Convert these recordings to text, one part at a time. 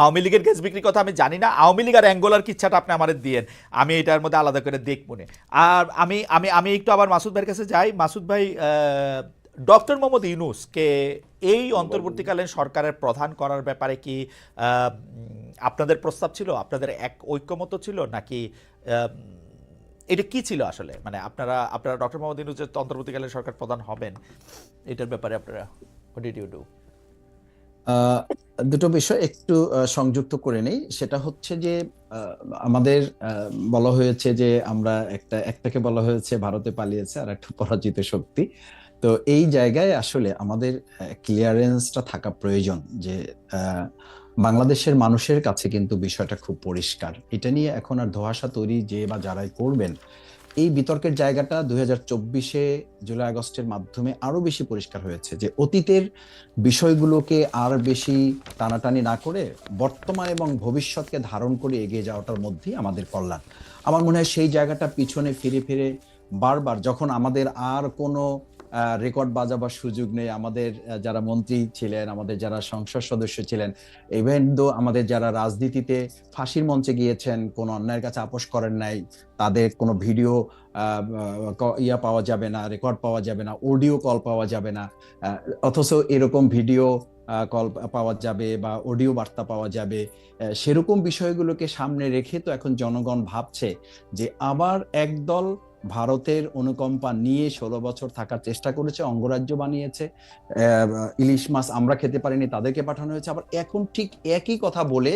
আওয়ামী লীগের গ্যাস বিক্রির কথা আমি জানি না। আওয়ামী লীগ আর অ্যাঙ্গোলার কিচ্ছাটা আপনি আমাদের দিয়েন? আমি এটার মধ্যে আলাদা করে দেখব না। আর আমি আমি আমি একটু আবার মাসুদ ভাইয়ের কাছে যাই। মাসুদ ভাই ডক্টর মোহাম্মদ ইউনুসকে এই অন্তর্বর্তীকালীন সরকারের প্রধান করার ব্যাপারে কি আপনাদের প্রস্তাব ছিল? আপনাদের এক ঐক্যমত ছিল? নাকি এটা কি ছিল আসলে? মানে আপনারা আপনারা ডক্টর মোহাম্মদ ইউনুস যে অন্তর্বর্তীকালীন সরকার প্রধান হবেন? এটার ব্যাপারে আপনারা ডিড ইউ ডু দুটো বিষয় একটু সংযুক্ত করে নেই। সেটা হচ্ছে যে আমাদের বলা হয়েছে যে আমরা একটা, একটাকে বলা হয়েছে ভারতে পালিয়েছে আর একটা পরাজিত শক্তি। তো এই জায়গায় আসলে আমাদের ক্লিয়ারেন্সটা থাকা প্রয়োজন যে বাংলাদেশের মানুষের কাছে কিন্তু বিষয়টা খুব পরিষ্কার। এটা নিয়ে এখন আর ধোঁয়াশা তৈরি যে বা যারাই করবেন এই বিতর্কের জায়গাটা দুই হাজার চব্বিশে জুলাই আগস্টের মাধ্যমে আরও বেশি পরিষ্কার হয়েছে যে অতীতের বিষয়গুলোকে আর বেশি টানাটানি না করে বর্তমান এবং ভবিষ্যৎকে ধারণ করে এগিয়ে যাওয়াটার মধ্যেই আমাদের কল্যাণ। আমার মনে হয় সেই জায়গাটা পিছনে ফিরে ফিরে বারবার যখন আমাদের আর কোনো রেকর্ড বাজাবার সুযোগ নেই। আমাদের যারা মন্ত্রী ছিলেন, আমাদের যারা সংসদ সদস্য ছিলেন ইভেন দো আমাদের যারা রাজনীতিতে ফাঁসির মঞ্চে গিয়েছেন, কোনো অন্যায়ের কাছে আপোষ করেন নাই, তাদের কোনো ভিডিও ইয়া পাওয়া যাবে না রেকর্ড পাওয়া যাবে না অডিও কল পাওয়া যাবে না। অথচ এরকম ভিডিও কল পাওয়া যাবে বা অডিও বার্তা পাওয়া যাবে সেরকম বিষয়গুলোকে সামনে রেখে তো এখন জনগণ ভাবছে যে আবার একদল ভারতের অনুকম্পা নিয়ে ষোলো বছর থাকার চেষ্টা করেছে, অঙ্গরাজ্য বানিয়েছে ইলিশ মাছ আমরা খেতে পারিনি, তাদেরকে পাঠানো হয়েছে। আবার এখন ঠিক একই কথা বলে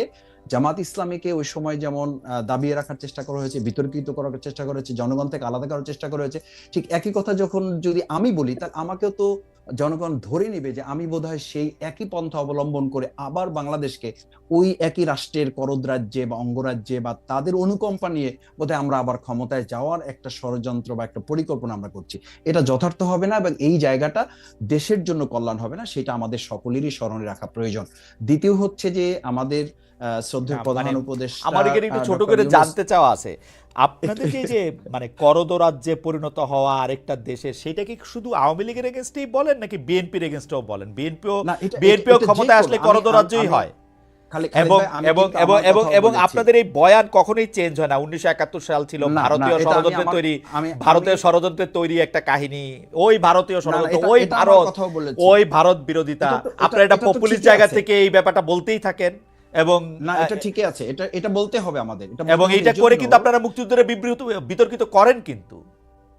জামাত ইসলামীকে ওই সময় যেমন দাবিয়ে রাখার চেষ্টা করা হয়েছে, বিতর্কিত করার চেষ্টা করা হয়েছে জনগণ থেকে আলাদা করার চেষ্টা করা হয়েছে, ঠিক একই কথা যখন যদি আমি বলি, তাহলে আমাকেও তো জনগণ ধরে নেবে যে আমি বোধহয় সেই একই পন্থা অবলম্বন করে আবার বাংলাদেশকে ওই একই রাষ্ট্রের করদ রাজ্যে বা অঙ্গরাজ্যে বা তাদের অনুকম্পা নিয়ে বোধহয় আমরা আবার ক্ষমতায় যাওয়ার একটা ষড়যন্ত্র বা একটা পরিকল্পনা আমরা করছি। এটা যথার্থ হবে না এবং এই জায়গাটা দেশের জন্য কল্যাণ হবে না, সেটা আমাদের সকলেরই স্মরণে রাখা প্রয়োজন। দ্বিতীয় হচ্ছে যে আমাদের শ্রদ্ধেয় প্রধান মানে আমার এখানে একটু ছোট করে জানতে চাওয়া আছে। আপনাদের যে যে মানে করদ রাজ্যে পরিণত হওয়া আরেকটা দেশে সেটা কি শুধু আওয়ামী লীগের এগেনস্টেই বলেন নাকি বিএনপির এগেনস্টেও বলেন? বিএনপিও বিএনপিও ক্ষমতায় আসলে করদ রাজ্যই হয়। এবং খালিদ ভাই, আমি এবং এবং এবং এবং আপনাদের এই বয়ান কখনোই চেঞ্জ হয় না। উনিশশো একাত্তর সাল ছিল ভারতীয় ষড়যন্ত্রের তৈরি ভারতীয় ষড়যন্ত্রের তৈরি একটা কাহিনী। ওই ভারতীয় ষড়যন্ত্র ওই ভারত ওই ভারত বিরোধিতা। আপনারা এটা এটা পপুলিস্ট জায়গা থেকে এই ব্যাপারটা বলতেই থাকেন। এবং না এটা ঠিকই আছে। এটা এটা বলতে হবে আমাদের। এটা এবং এটা করে কিন্তু আপনারা মুক্তিযুদ্ধের বিবৃত বিতর্কিত করেন কিন্তু।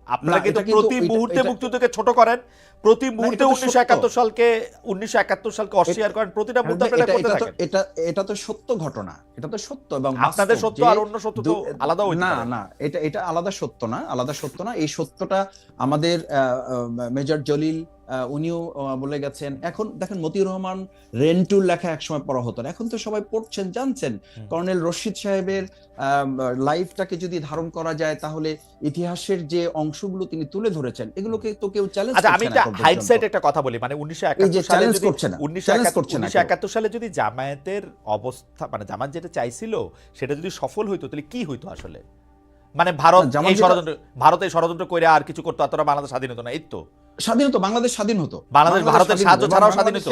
আপনারা না, কিন্তু প্রতি মুহূর্তে মুক্তিযুদ্ধকে ছোট করেন। প্রতি মুহূর্তে উনিশশো একাত্তর সালকে উনিশশো একাত্তর সালকে অস্বীকার করেন। প্রতিটা মুহূর্তে আপনারা করতে থাকেন। এটা এটা তো সত্য ঘটনা। এটা তো সত্য এবং আপনাদের সত্য আর অন্য সত্য তো আলাদা না না এটা এটা আলাদা সত্য না আলাদা সত্য না। এই সত্যটা আমাদের মেজর জলিল উনিও বলে গেছেন এখন দেখেন মতিউর রহমান রেন্টুর লেখা একসময় পড়া হতো না এখন তো সবাই পড়ছেন জানছেন। কর্নেল রশিদ সাহেবের লাইফটাকে যদি ধারণ করা যায় তাহলে ইতিহাসের যে অংশগুলো তিনি তুলে ধরেছেন এগুলোকে তো কেউ চ্যালেঞ্জ আচ্ছা আমি একটা হাইটসাইড একটা কথা বলি মানে উনিশশো এই যে একাত্তর সালে করছে না, কেউ। একাত্তর সালে যদি জামায়াতের অবস্থা মানে জামাত যেটা চাইছিল সেটা যদি সফল হইতো তাহলে কি হইতো আসলে? মানে ভারত এই ষড়যন্ত্র ভারত এই ষড়যন্ত্র করে আর কিছু করতো তোরা বাংলাদেশ স্বাধীন হতো না এই তো। স্বাধীন হতো বাংলাদেশ স্বাধীন হতো বাংলাদেশ ভারতের সাহায্য। ছাড়াও স্বাধীন হতো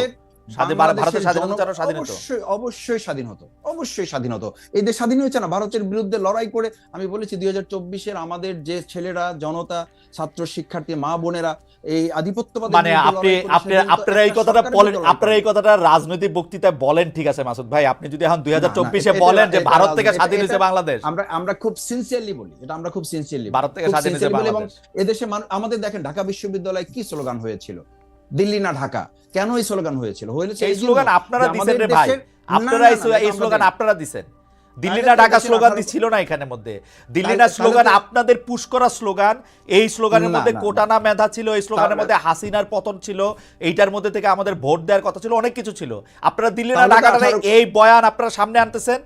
ভারতের স্বাধীনতা স্বাধীন হতো। অবশ্যই স্বাধীন হতো অবশ্যই স্বাধীন হতো। এই দেশ স্বাধীন হয়েছে না ভারতের বিরুদ্ধে লড়াই করে আমি বলেছি দুই হাজার চব্বিশের আমাদের যে ছেলেরা জনতা ছাত্র শিক্ষার্থী মা বোনেরা এই আধিপত্যবাদ মানে আপনি আপনি আপনারা এই কথাটা বলেন আপনারা এই কথাটা রাজনৈতিক বক্তৃতায় বলেন ঠিক আছে মাসুদ ভাই। আপনি যদি এখন দুই হাজার চব্বিশে বলেন যে ভারত থেকে স্বাধীন হয়েছে বাংলাদেশ। আমরা আমরা খুব সিনসিয়ারলি বলি এটা আমরা খুব সিনসিয়ারলি ভারত থেকে স্বাধীন হয়েছে এবং এদেশে আমাদের দেখেন ঢাকা বিশ্ববিদ্যালয়ে কি স্লোগান হয়েছিল? দিল্লি না ঢাকা কেন এই স্লোগান হয়েছিল? হয়েছে এই স্লোগান আপনারা রে ভাই। আপনারা এই স্লোগান আপনারা দিল্লি না ঢাকা স্লোগান ছিল না এখানের মধ্যে। দিল্লি না স্লোগান আপনাদের পুশ করা স্লোগান এই স্লোগানের মধ্যে কোটানা মেধা ছিল এই স্লোগানের মধ্যে হাসিনার পতন ছিল এইটার মধ্যে থেকে আমাদের ভোট দেওয়ার কথা ছিল অনেক কিছু ছিল। আপনারা দিল্লি না ঢাকা এই বয়ান আপনারা সামনে আনতেছেন।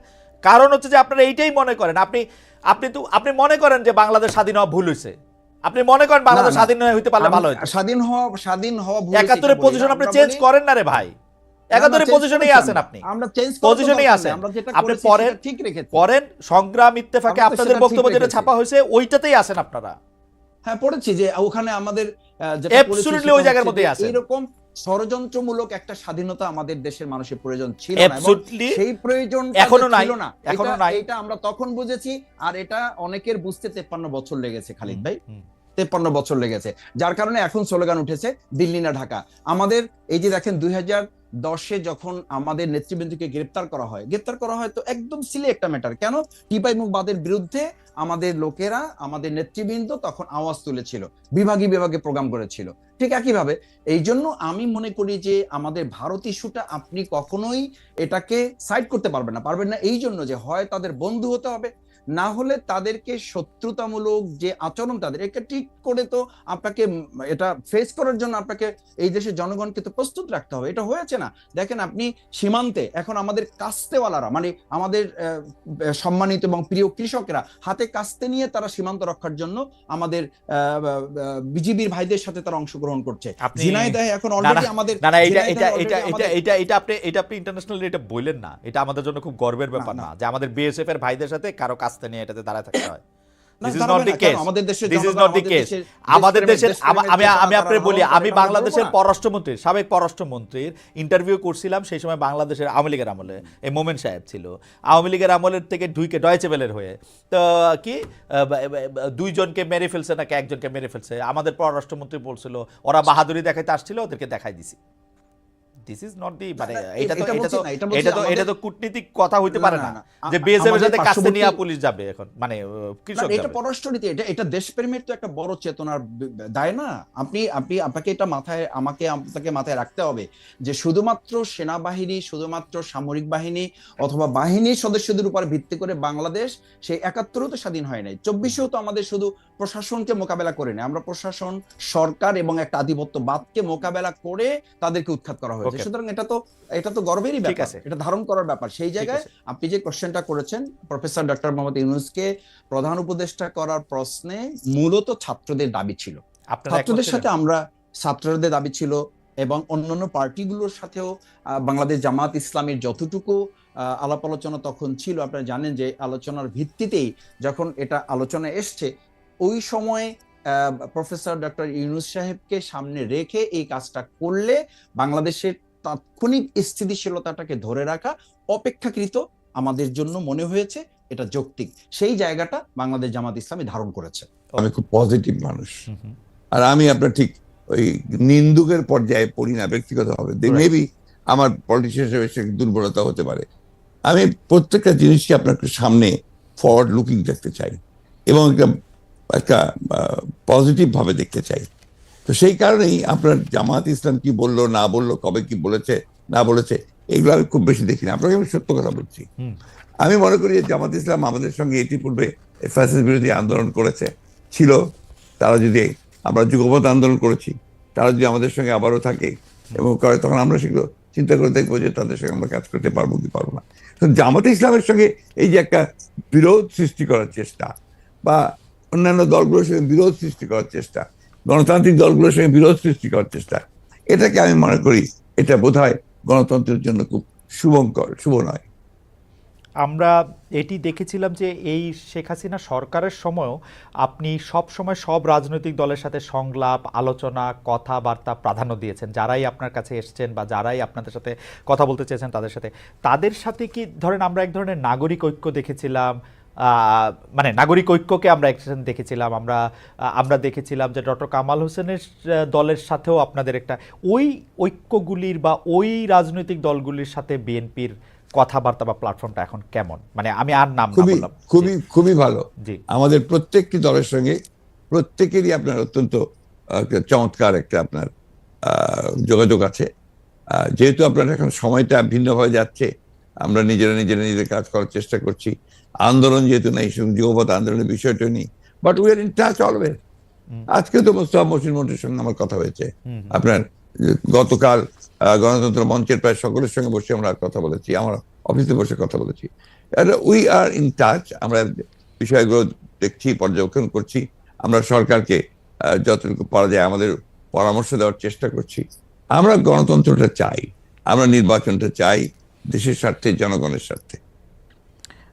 কারণ হচ্ছে যে আপনারা এইটাই মনে করেন। আপনি আপনি তো আপনি মনে করেন যে বাংলাদেশ স্বাধীন হওয়া ভুল হয়েছে। আপনি মনে করেন বাংলাদেশ। স্বাধীন হইতে পারলে ভালো হতো স্বাধীন হওয়া স্বাধীন হওয়া ভুল হয়েছে একাত্তরের এটা বলি না। পজিশন আপনি চেঞ্জ করেন না রে ভাই। একাত্তরের change পজিশনেই আছেন আপনি। আমরা চেঞ্জ পজিশনেই আছেন। আপনি সেটা ঠিক রেখেছি। পরেন সংগ্রাম ইত্তেফাকে আপনাদের বক্তব্য যেটা ছাপা হয়েছে ওইটাতেই আছেন আপনারা। হ্যাঁ পড়েছি যে ওখানে আমাদের যেটা পড়েছি ওই জায়গার মধ্যেই যে আছেন। এইরকম ষড়যন্ত্রমূলক একটা স্বাধীনতা আমাদের দেশের মানুষের প্রয়োজন ছিল না এবং সেই প্রয়োজন এখনও নাই, না এখনও নাই। এটা আমরা তখন বুঝেছি আর এটা অনেকের বুঝতে তেপ্পান্ন বছর লেগেছে খালিদ ভাই। তেপ্পান্ন বছর লেগেছে। যার কারণে এখন স্লোগান উঠেছে, দিল্লি না ঢাকা। আমাদের এই যে দেখেন দুই হাজার দশে যখন আমাদের নেতৃবৃন্দকে গ্রেপ্তার করা হয়, গ্রেপ্তার করা হয় তো একদম সিলে একটা ম্যাটার। কেন? টিপাই মুখবাদের বিরুদ্ধে আমাদের লোকেরা, আমাদের নেতৃবৃন্দ তখন আওয়াজ তুলেছিল, বিভাগী বিভাগে প্রোগ্রাম করেছিল। ঠিক একইভাবে এই জন্য আমি মনে করি যে আমাদের ভারত ইস্যুটা আপনি কখনোই এটাকে সাইড করতে পারবেন না। পারবেন না এই জন্য যে হয় তাদের বন্ধু হতে হবে না হলে তাদেরকে শত্রুতামূলক যে আচরণ তাদের এটা ঠিক করে তো আপনাকে এটা ফেস করার জন্য আপনাকে এই দেশের জনগণকে তো প্রস্তুত রাখতে হবে। এটা হয়েছে না। দেখেন আপনি সীমান্তে এখন আমাদের কাস্তেওয়ালারা মানে আমাদের সম্মানিত এবং প্রিয় কৃষকরা হাতে কাস্তে নিয়ে তারা সীমান্ত রক্ষার জন্য আমাদের বিজিবির ভাইদের সাথে তারা অংশগ্রহণ করছে। ঝিনাইদহে এখন অলরেডি আমাদের না না এটা এটা এটা এটা এটা এটা আপনি এটা আপনি ইন্টারন্যাশনালি এটা বললেন না। এটা আমাদের জন্য খুব গর্বের ব্যাপার না। যে আমাদের বিএসএফ এর ভাইদের সাথে কারও কাস্তে নিয়ে এটাতে দাঁড়ায় থাকতে হয়. আমাদের দেশের আম- আমি বলি আমি বাংলাদেশের পররাষ্ট্রমন্ত্রী সাবেক পররাষ্ট্রমন্ত্রীর ইন্টারভিউ করছিলাম সেই সময় বাংলাদেশের আওয়ামী লীগের আমলে এই মোমেন সাহেব ছিল। আওয়ামী লীগের আমলের থেকে ঢুকে ডয়চেবেলের হয়ে। তো কি? দুইজনকে মেরে ফেলছে নাকি একজনকে মেরে ফেলছে? আমাদের পররাষ্ট্রমন্ত্রী বলছিল ওরা বাহাদুরি দেখাইতে আসছিল ওদেরকে দেখাই দিছি। দিস ইজ নট দি মানে এটা তো এটা তো এটা তো এটা তো কূটনীতিক কথা হইতে পারে না। যে বিএসএফ এর সাথে পুলিশ যাবে এখন মানে কৃষক এটা। পররাষ্ট্রনীতি এটা এটা দেশপ্রেমের তো একটা বড় চেতনার দায় না আপনি আপনি আপনাকে এটা মাথায় আমাকে আপনাকে মাথায় রাখতে হবে যে শুধুমাত্র সেনাবাহিনী শুধুমাত্র সামরিক বাহিনী অথবা বাহিনীর সদস্যদের উপর ভিত্তি করে বাংলাদেশ সেই একাত্তরও তো স্বাধীন হয় নাই চব্বিশেও তো আমাদের শুধু প্রশাসনকে মোকাবেলা করে নাই আমরা প্রশাসন সরকার এবং একটা আধিপত্য আধিপত্যবাদকে মোকাবেলা করে তাদেরকে উৎখাত করা হয়েছে Okay. সুতরাং এটা তো এটা তো গর্বেরই ব্যাপার এটা ধারণ করার ব্যাপার। সেই জায়গায় আপনি যে কোশ্চেনটা করেছেন প্রফেসর ডক্টর মোহাম্মদ ইউনুসকে প্রধান উপদেষ্টা করার প্রশ্নে মূলত ছাত্রদের দাবি ছিল। ছাত্রদের সাথে আমরা ছাত্রদের দাবি ছিল এবং অন্যান্য পার্টিগুলোর সাথেও বাংলাদেশ জামাত ইসলামের যতটুকু আহ, আলাপ আলোচনা তখন ছিল আপনারা জানেন যে আলোচনার ভিত্তিতেই যখন এটা আলোচনা এসছে ওই সময়ে প্রফেসর ডক্টর ইউনুস সাহেবকে সামনে রেখে এই কাজটা করলে বাংলাদেশের তাৎক্ষণিক স্থিতিশীলতাটাকে ধরে রাখা অপেক্ষাকৃত আমাদের জন্য মনে হয়েছে এটা যৌক্তিক। সেই জায়গাটা বাংলাদেশ জামাত ইসলামী ধারণ করেছে। আমি খুব পজিটিভ মানুষ। আর আমি আপনার ঠিক ওই নিন্দুকের পর্যায়ে পড়ি না ব্যক্তিগতভাবে. মেবি আমার পলিটিশিয়ান হিসেবে সে দুর্বলতা হতে পারে। আমি প্রত্যেকটা জিনিসকে আপনার সামনে ফরওয়ার্ড লুকিং দেখতে চাই। এবং একটা একটা পজিটিভ ভাবে দেখতে চাই। তো সেই কারণেই আপনার জামাত ইসলাম কি বলল না বলল কবে কি বলেছে না বলেছে এগুলো আমি খুব বেশি দেখি না। আপনাকে আমি সত্য কথা বলছি। আমি মনে করি যে জামাত ইসলাম আমাদের সঙ্গে ইতিপূর্বে ফ্যাসিস বিরোধী আন্দোলন করেছে ছিল। তারা যদি আমরা যুগপথ আন্দোলন করেছি তারা যদি আমাদের সঙ্গে আবারও থাকে এবং করে তখন আমরা সেগুলো চিন্তা করে দেখব যে তাদের সঙ্গে আমরা কাজ করতে পারব কি পারব না। তো জামাতে ইসলামের সঙ্গে এই যে একটা বিরোধ সৃষ্টি করার চেষ্টা বা অন্যান্য দলগুলোর সঙ্গে বিরোধ সৃষ্টি করার চেষ্টা, গণতান্ত্রিক দলগুলোর সঙ্গে বিরোধ সৃষ্টি করার চেষ্টা, এটাকে আমি মনে করি এটা বোধহয় গণতন্ত্রের জন্য খুব শুভঙ্কর, শুভ নয়। আমরা এটি দেখেছিলাম যে এই শেখ হাসিনা সরকারের সময়ও আপনি সব সময় সব রাজনৈতিক দলের সাথে সংলাপ, আলোচনা, কথাবার্তা প্রাধান্য দিয়েছেন। যারাই আপনার কাছে এসছেন বা যারাই আপনাদের সাথে কথা বলতে চেয়েছেন তাদের সাথে। তাদের সাথে কি, ধরেন আমরা এক ধরনের নাগরিক ঐক্য দেখেছিলাম মানে নাগরিক ঐক্যকে আমরা একসাথে দেখেছিলাম আমরা আমরা দেখেছিলাম যে ডক্টর কামাল হোসেনের দলের সাথেও আপনাদের একটা ওই ঐক্যগুলির বা ওই রাজনৈতিক দলগুলির সাথে বিএনপির কথাবার্তা বা প্ল্যাটফর্মটা এখন কেমন? মানে আমি আর নাম খুবই খুবই খুবই ভালো। জি। আমাদের প্রত্যেকটি দলের সঙ্গে প্রত্যেকেরই আপনার অত্যন্ত চমৎকার একটা আপনার যোগাযোগ আছে। যেহেতু আপনার এখন সময়টা ভিন্নভাবে যাচ্ছে আমরা নিজেরা নিজেরা নিজেদের কাজ করার চেষ্টা করছি। আন্দোলন যেহেতু নাই যুগপথ আন্দোলনের বিষয়টা নেই but we are in touch always আজকে তো মোস্তফা মসিন মন্ত্রীর সঙ্গে আমার কথা হয়েছে। আপনার গতকাল গণতন্ত্র মঞ্চের প্রায় সকলের সঙ্গে বসে আমরা কথা বলেছি আমার অফিসে বসে কথা বলেছি। উই আর ইন টাচ আমরা বিষয়গুলো দেখছি পর্যবেক্ষণ করছি আমরা সরকারকে যতটুকু পারা যায় আমাদের পরামর্শ দেওয়ার চেষ্টা করছি। আমরা গণতন্ত্রটা চাই আমরা নির্বাচনটা চাই দেশের স্বার্থে জনগণের স্বার্থে।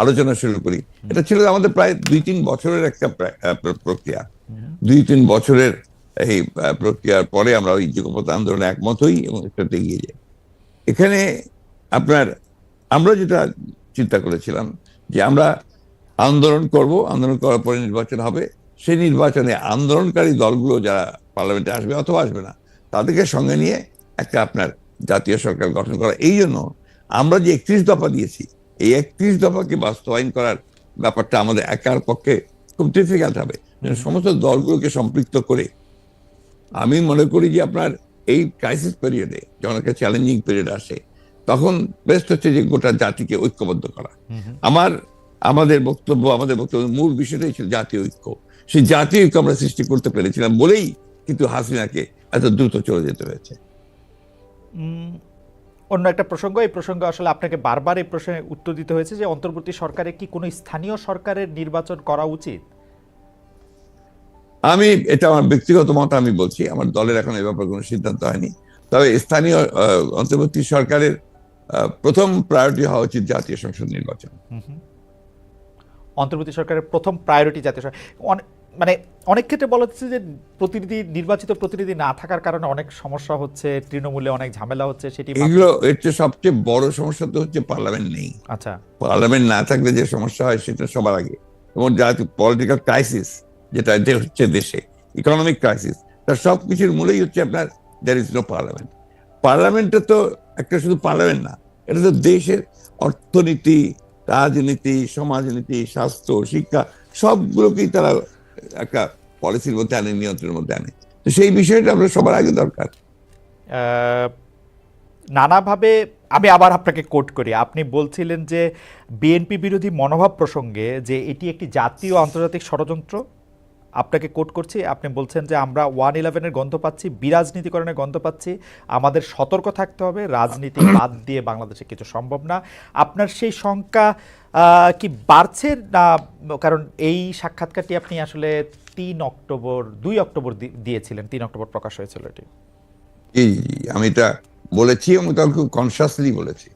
আলোচনা শুরু করি। এটা ছিল আমাদের প্রায় দুই তিন বছরের একটা প্রক্রিয়া। দুই তিন বছরের এই প্রক্রিয়ার পরে আমরা ওই যুগপথ আন্দোলনে একমত হই এবং এটাতে এগিয়ে যাই। এখানে আপনার আমরা যেটা চিন্তা করেছিলাম যে আমরা আন্দোলন করব আন্দোলন করার পরে নির্বাচন হবে। সেই নির্বাচনে আন্দোলনকারী দলগুলো যারা পার্লামেন্টে আসবে অথবা আসবে না তাদেরকে সঙ্গে নিয়ে একটা আপনার জাতীয় সরকার গঠন করা। এই জন্য আমরা যে একত্রিশ দফা দিয়েছি এই একত্রিশ দফাকে বাস্তবায়ন করার ব্যাপারটা আমাদের একার পক্ষে খুব ডিফিকাল্ট হবে। সমস্ত দলগুলোকে সম্পৃক্ত করে আমি মনে করি যে আপনার এই ক্রাইসিস পিরিয়ডে যখন একটা চ্যালেঞ্জিং পিরিয়ড আসে তখন বেস্ট হচ্ছে যে গোটা জাতিকে ঐক্যবদ্ধ করা। আমার আমাদের বক্তব্য আমাদের বক্তব্য মূল বিষয়টাই ছিল জাতীয় ঐক্য। সেই জাতীয় ঐক্য আমরা সৃষ্টি করতে পেরেছিলাম বলেই কিন্তু হাসিনাকে এত দ্রুত চলে যেতে হয়েছে। অন্য একটা প্রসঙ্গ এই প্রসঙ্গে আসলে আপনাকে বারবার এই প্রশ্নে উত্তর দিতে হয়েছে যে অন্তর্বর্তী সরকারে কি কোনো স্থানীয় সরকারের নির্বাচন করা উচিত? আমি এটা আমার ব্যক্তিগত মত আমি বলছি আমার দলের এখন এ ব্যাপারে কোনো সিদ্ধান্ত হয়নি। তবে স্থানীয় অন্তর্বর্তী সরকারের প্রথম প্রায়োরিটি হওয়া উচিত জাতীয় সংসদ নির্বাচন। অন্তর্বর্তী সরকারের প্রথম প্রায়োরিটি জাতীয় সরকার মানে অনেক ক্ষেত্রে বলা হচ্ছে যে প্রতিনিধি নির্বাচিত প্রতিনিধি না থাকার কারণে অনেক সমস্যা হচ্ছে তৃণমূলে অনেক ঝামেলা হচ্ছে সেটি এগুলো এর চেয়ে সবচেয়ে বড় সমস্যা তো হচ্ছে পার্লামেন্ট নেই। আচ্ছা। পার্লামেন্ট না থাকলে যে সমস্যা হয় সেটা সবার আগে। এবং জাতীয় পলিটিক্যাল ক্রাইসিস যেটা হচ্ছে দেশে ইকোনমিক ক্রাইসিস তার সব কিছুর মূলেই হচ্ছে আপনার দ্যার ইজ নো পার্লামেন্ট পার্লামেন্টটা তো একটা শুধু পার্লামেন্ট না এটা তো দেশের অর্থনীতি রাজনীতি সমাজনীতি স্বাস্থ্য শিক্ষা সবগুলোকেই তারা একটা পলিসির মধ্যে আনে, নিয়ন্ত্রণের মধ্যে আনে। তো সেই বিষয়টা আমরা সবার আগে দরকার। নানাভাবে আমি আবার আপনাকে কোট করি। আপনি বলছিলেন যে বিএনপি বিরোধী মনোভাব প্রসঙ্গে যে এটি একটি জাতীয় আন্তর্জাতিক ষড়যন্ত্র আপনাকে কোট করছি আপনি বলছেন যে আমরা ওয়ান ইলেভেনের গন্ধ পাচ্ছি বিরাজনীতিকরণের গন্ধ পাচ্ছি আমাদের সতর্ক থাকতে হবে রাজনীতি বাদ দিয়ে বাংলাদেশে কিছু সম্ভব না। আপনার সেই শঙ্কা কি বাড়ছে না কারণ এই সাক্ষাৎকারটি আপনি আসলে তিন অক্টোবর দুই অক্টোবর দিয়েছিলেন তিন অক্টোবর প্রকাশ হয়েছিল এটি। আমি এটা বলেছি এবং তখন খুব কনসিয়াসলি বলেছি।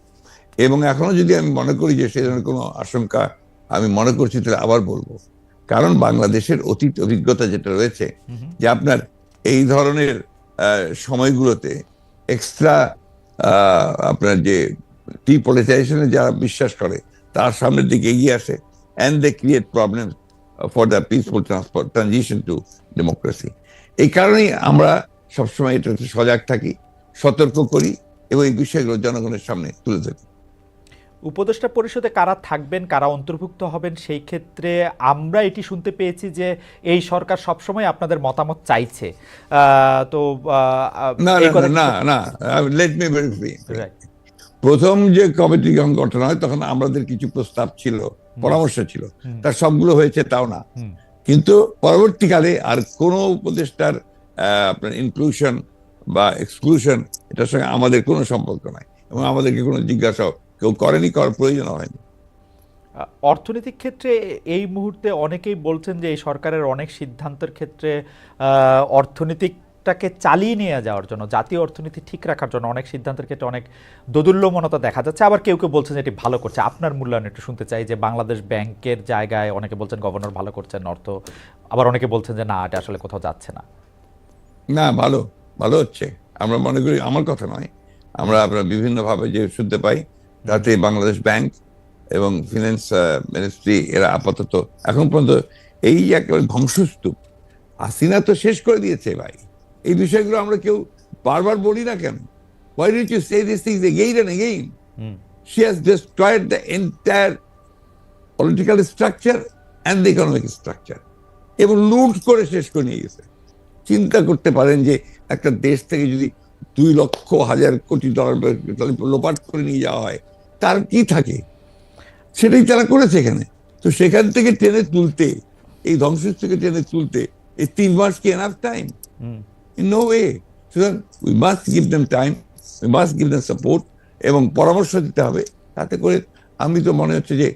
এবং এখনও যদি আমি মনে করি যে সে ধরনের কোনো আশঙ্কা আমি মনে করছি তাহলে আবার বলব। কারণ বাংলাদেশের অতীত অভিজ্ঞতা যেটা রয়েছে যে আপনার এই ধরনের সময়গুলোতে এক্সট্রা আপনার যে ডিপলিটাইজেশনে যারা বিশ্বাস করে তার সামনের দিকে এগিয়ে আসে and they create problem for the peaceful transport transition to democracy এই কারণেই আমরা সবসময় এটাতে সজাগ থাকি সতর্ক করি এবং এই বিষয়গুলো জনগণের সামনে তুলে ধরি। উপদেষ্টা পরিষদে কারা থাকবেন কারা অন্তর্ভুক্ত হবেন সেই ক্ষেত্রে আমরা এটি শুনতে পেয়েছি যে এই সরকার সবসময় আপনাদের মতামত চাইছে। তো না না, লেট মি. প্রথম যে কমিটি গঠন হয় তখন আমাদের কিছু প্রস্তাব ছিল পরামর্শ ছিল। তার সবগুলো হয়েছে তাও না। কিন্তু পরবর্তীকালে আর কোনো উপদেষ্টার আপনার ইনক্লুশন বা এক্সক্লুশন এটার সঙ্গে আমাদের কোনো সম্পর্ক নাই এবং আমাদেরকে কোনো জিজ্ঞাসা কেউ করেনি করার প্রয়োজন হয়নি। অর্থনৈতিক ক্ষেত্রে এই মুহূর্তে অনেকেই বলছেন যে এই সরকারের অনেক সিদ্ধান্তের ক্ষেত্রে অর্থনীতিকটাকে চালিয়ে নিয়ে যাওয়ার জন্য জাতীয় অর্থনীতি ঠিক রাখার জন্য অনেক সিদ্ধান্তের ক্ষেত্রে অনেক দোদুল্যমনতা দেখা যাচ্ছে। আবার কেউ কেউ বলছেন যে এটি ভালো করছে। আপনার মূল্যায়ন একটু শুনতে চাই যে বাংলাদেশ ব্যাংকের জায়গায় অনেকে বলছেন গভর্নর ভালো করছেন অর্থ আবার অনেকে বলছেন যে না এটা আসলে কোথাও যাচ্ছে না। না ভালো ভালো হচ্ছে। আমরা মনে করি আমার কথা নয়। আমরা আপনার বিভিন্নভাবে যে শুনতে পাই তাতে বাংলাদেশ ব্যাংক এবং ফিনান্স মিনিস্ট্রি এরা আপাতত এখন পর্যন্ত এই যে একেবারে ধ্বংসস্তূপ হাসিনা তো শেষ করে দিয়েছে ভাই এই বিষয়গুলো আমরা কেউ বারবার বলি না কেন Why did you say these things again and again? Hmm She has destroyed the entire political structure and the economic structure. এবং লুট করে শেষ করে নিয়ে গেছে চিন্তা করতে পারেন যে একটা দেশ থেকে যদি দুই লক্ষ হাজার কোটি ডলার লোপাট করে নিয়ে যাওয়া হয় তার কি থাকে? সেটাই তারা করেছে এখানে। তো সেখান থেকে টেনে তুলতে এই ধ্বংসের থেকে টেনে তুলতে এই তিন মাস কি এনাফ টাইম নো ওয়ে সুতরাং we must give them time we must give them support এবং পরামর্শ দিতে হবে। তাতে করে আমি তো মনে হচ্ছে যে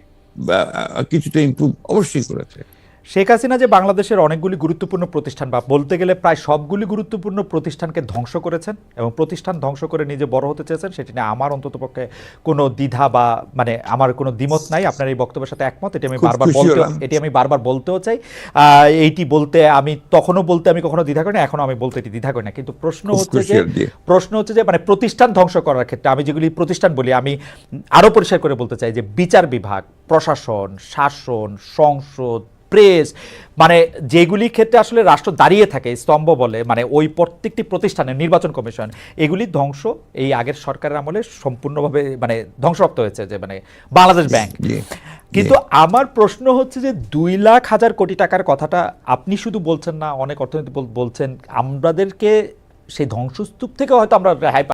কিছুটা ইম্প্রুভ অবশ্যই করেছে। শেখ হাসিনা যে বাংলাদেশের অনেকগুলি গুরুত্বপূর্ণ প্রতিষ্ঠান বা বলতে গেলে প্রায় সবগুলি গুরুত্বপূর্ণ প্রতিষ্ঠানকে ধ্বংস করেছেন এবং প্রতিষ্ঠান ধ্বংস করে নিজে বড় হতে চেয়েছেন সেটি নিয়ে আমার অন্ততপক্ষে কোনো দ্বিধা বা মানে আমার কোনো দ্বিমত নাই। আপনার এই বক্তব্যের সাথে একমত এটি আমি বারবার বলতে এটি আমি বারবার বলতেও চাই। আহ, এইটি বলতে আমি তখনও বলতে আমি কখনো দ্বিধা করি না এখনও আমি বলতে এটি দ্বিধা করি না। কিন্তু প্রশ্ন হচ্ছে যে প্রশ্ন হচ্ছে যে মানে প্রতিষ্ঠান ধ্বংস করার ক্ষেত্রে আমি যেগুলি প্রতিষ্ঠান বলি আমি আরও পরিষ্কার করে বলতে চাই যে বিচার বিভাগ প্রশাসন শাসন সংসদ প্রেস মানে যেগুলি ক্ষেত্রে আসলে রাষ্ট্র দাঁড়িয়ে থাকে স্তম্ভ বলে মানে ওই প্রত্যেকটি প্রতিষ্ঠানের নির্বাচন কমিশন এগুলি ধ্বংস এই আগের সরকারের আমলে সম্পূর্ণভাবে মানে ধ্বংসপ্রাপ্ত হয়েছে যে মানে বাংলাদেশ ব্যাংক। কিন্তু আমার প্রশ্ন হচ্ছে যে দুই লাখ হাজার কোটি টাকার কথাটা আপনি শুধু বলছেন না অনেক অর্থনীতি বলছেন আমাদেরকে সেই ধ্বংসস্তূপ থেকে হয়তো আমরা রেহাই